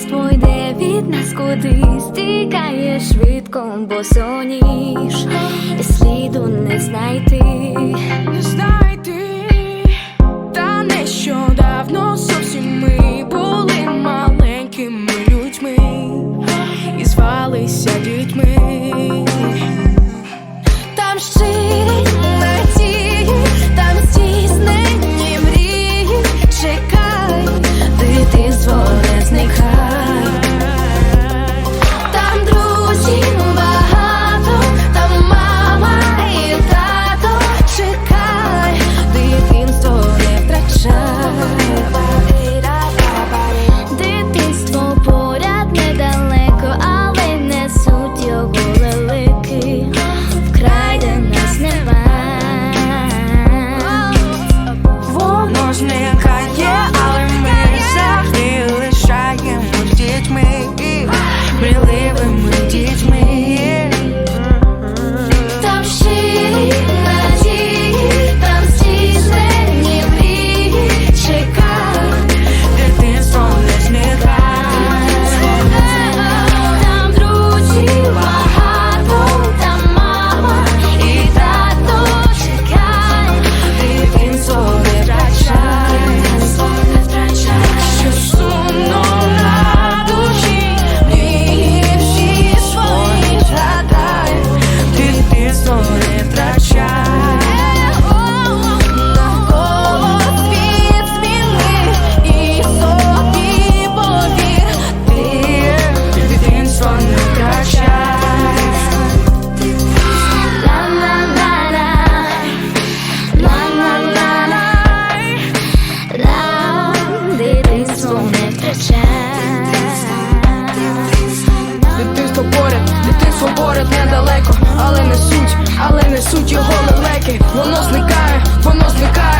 дитинство йде від нас кудись. Стікає швидко, бо соніж І сліду не знайти, не знайти, та нещодавно зовсім ми були маленькими людьми. І звалися дітьми. Але не суть його лелеки. Воно зникає, воно зникає,